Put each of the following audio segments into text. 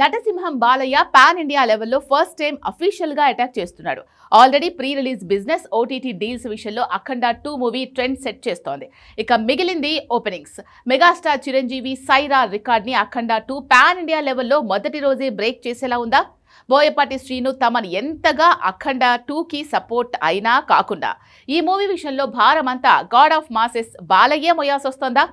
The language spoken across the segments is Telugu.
నటసింహం బాలయ్య పాన్ ఇండియా లెవెల్లో ఫస్ట్ టైం అఫీషియల్గా అటాక్ చేస్తున్నాడు. Already pre release business OTT deals విషయంలో Akhanda two movie trend set చేస్తోంది. ఇక మిగిలింది ఓపెనింగ్స్. మెగాస్టార్ చిరంజీవి సైరా రికార్డ్ని అఖండ టూ పాన్ ఇండియా లెవెల్లో మొదటి రోజే బ్రేక్ చేసేలా ఉందా? బోయపాటి శ్రీను తమను ఎంతగా అఖండ టూకి సపోర్ట్ అయినా కాకుండా ఈ మూవీ విషయంలో భారమంతా గాడ్ ఆఫ్ మాసెస్ బాలయ్య మొయాల్సి వస్తోందా?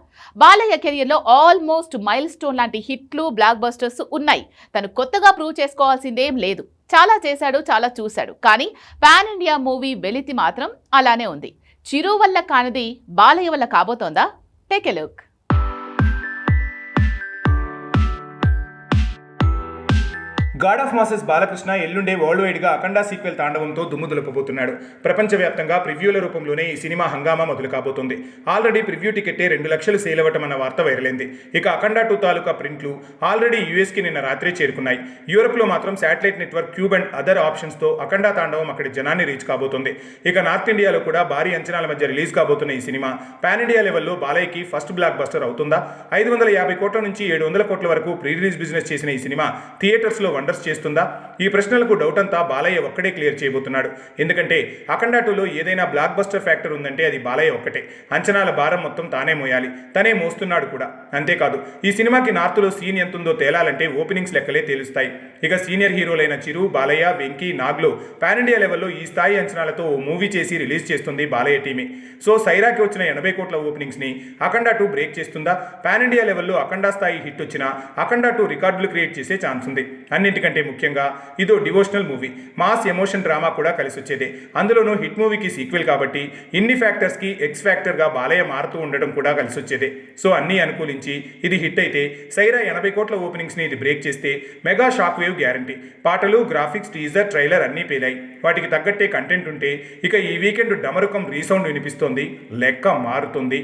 బాలయ్య కెరియర్లో ఆల్మోస్ట్ మైల్ స్టోన్ లాంటి హిట్లు బ్లాక్ బస్టర్స్ ఉన్నాయి. తను కొత్తగా ప్రూవ్ చేసుకోవాల్సిందేం లేదు. చాలా చేశాడు చాలా చూశాడు. కానీ పాన్ ఇండియా మూవీ వెలితి మాత్రం అలానే ఉంది. చిరు వల్ల కానిది బాలయ్య వల్ల కాబోతోందా? Take a look. God of masses Balakrishna ఎల్లుండే వరల్డ్ వైడ్గా అఖండ సీక్వెల్ తాండవంతో దుమ్ము దులపబోతున్నాడు. ప్రపంచవ్యాప్తంగా ప్రివ్యూల రూపంలోనే ఈ సినిమా హంగామా మొదలు కాబోతుంది. ఆల్రెడీ ప్రివ్యూ టికెట్టే రెండు లక్షలు సేల్ అవ్వటం అన్న వార్త వైరలైంది. ఇక అఖండ టూ తాలూకా ప్రింట్లు ఆల్రెడీ యూఎస్కి నిన్న రాత్రే చేరుకున్నాయి. యూరోప్లో మాత్రం satellite network cube and other ఆప్షన్స్తో Akhanda తాండవం అక్కడి జనాన్ని రీచ్ కాబోతుంది. ఇక నార్త్ ఇండియాలో కూడా భారీ అంచనాల మధ్య రిలీజ్ కాబోతున్న ఈ సినిమా పాన్ ఇండియా లెవెల్లో బాలయ్యకి ఫస్ట్ బ్లాక్ బస్టర్ అవుతుందా? ఐదు వందల యాభై కోట్ల నుంచి ఏడు వందల కోట్ల వరకు ప్రీ రిలీజ్ బిజినెస్ చేసిన ఈ సినిమా థియేటర్స్లో వండర్స్ చేస్తుందా? ఈ ప్రశ్నలకు డౌట్ అంతా బాలయ్య ఒక్కడే క్లియర్ చేయబోతున్నాడు. ఎందుకంటే అఖండ టూలో ఏదైనా బ్లాక్ బస్టర్ ఫ్యాక్టర్ ఉందంటే అది బాలయ్య ఒక్కటే. అంచనాల భారం మొత్తం తానే మోయాలి. తనే మోస్తున్నాడు కూడా. అంతేకాదు ఈ సినిమాకి నార్త్లో సీన్ ఎంత ఉందో తేలాలంటే ఓపెనింగ్స్ లెక్కలే తేలుస్తాయి. ఇక సీనియర్ హీరోలైన చిరు బాలయ్య వెంకీ నాగ్లో పాన్ ఇండియా లెవెల్లో ఈ స్థాయి అంచనాలతో ఓ మూవీ చేసి రిలీజ్ చేస్తుంది బాలయ్య టీమే. సో సైరాకి వచ్చిన ఎనభై కోట్ల ఓపెనింగ్స్ని అఖండ టూ బ్రేక్ చేస్తుందా? పాన్ ఇండియా లెవెల్లో అఖండ స్థాయి హిట్ వచ్చిన అఖండ టూ రికార్డులు క్రియేట్ చేసే ఛాన్స్ ఉంది. అన్నింటికంటే ముఖ్యంగా ఇదో devotional movie. Mass emotion drama కూడా కలిసి వచ్చేదే అందులోనూ హిట్ మూవీకి సీక్వెల్ కాబట్టి ఇన్ని ఫ్యాక్టర్స్కి ఎక్స్ ఫ్యాక్టర్గా బాలయ్య మారుతూ ఉండడం కూడా కలిసి వచ్చేదే సో అన్నీ అనుకూలించి ఇది హిట్ అయితే సైరా ఎనభై కోట్ల ఓపెనింగ్స్ని ఇది బ్రేక్ చేస్తే మెగా షాక్ వేవ్ గ్యారంటీ. పాటలు గ్రాఫిక్స్ టీజర్ ట్రైలర్ అన్నీ పేలాయి. వాటికి తగ్గట్టే కంటెంట్ ఉంటే ఇక ఈ వీకెండ్ డమరుకం రీసౌండ్ వినిపిస్తోంది. లెక్క మారుతుంది.